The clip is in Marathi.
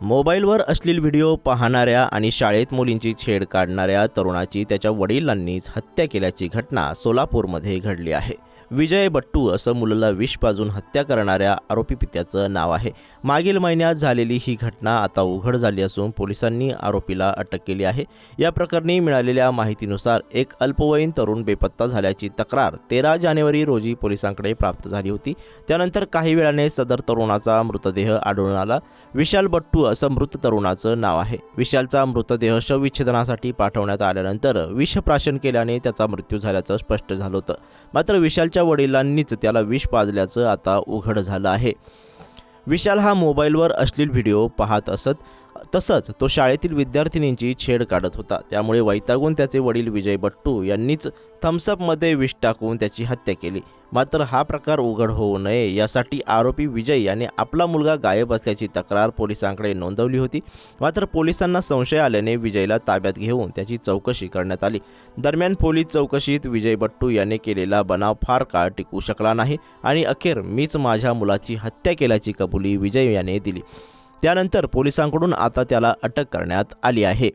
मोबाईलवर अश्लील व्हिडिओ पाहणाऱ्या आणि शाळेत मुलींची छेड काढणाऱ्या तरुणाची त्याच्या वडिलांनीच हत्या केल्याची घटना सोलापूरमध्ये घडली आहे. विजय बट्टू असं मुलाला विष पाजून हत्या करणाऱ्या आरोपी पित्याचं नाव आहे. मागील महिन्यात झालेली ही घटना आता उघड झाली असून पोलिसांनी आरोपीला अटक केली आहे. या प्रकरणी मिळालेल्या माहितीनुसार एक अल्पवयीन तरुण बेपत्ता झाल्याची तक्रार तेरा जानेवारी रोजी पोलिसांकडे प्राप्त झाली होती. त्यानंतर काही वेळाने सदर तरुणाचा मृतदेह आढळून आला. विशाल बट्टू असं मृत तरुणाचं नाव आहे. विशालचा मृतदेह शवविच्छेदनासाठी पाठवण्यात आल्यानंतर विषप्राशन केल्याने त्याचा मृत्यू झाल्याचं स्पष्ट झालं होतं. मात्र विशालच्या वडिलांनीच त्याला विष पाजल्याचं आता उघड झालं आहे. विशाल हा मोबाईलवर अश्लील व्हिडिओ पाहत असत. तसंच तो शाळेतील विद्यार्थिनींची छेड काढत होता. त्यामुळे वैतागून त्याचे वडील विजय बट्टू यांनीच थम्सअपमध्ये विष टाकून त्याची हत्या केली. मात्र हा प्रकार उघड होऊ नये यासाठी आरोपी विजय याने आपला मुलगा गायब असल्याची तक्रार पोलिसांकडे नोंदवली होती. मात्र पोलिसांना संशय आल्याने विजयला ताब्यात घेऊन त्याची चौकशी करण्यात आली. दरम्यान पोलीस चौकशीत विजय बट्टू याने केलेला बनाव फार काळ टिकू शकला नाही आणि अखेर मीच माझ्या मुलाची हत्या केल्याची कबुली विजय याने दिली. त्यानंतर पोलिसांकडून आता त्याला अटक करण्यात आली आहे.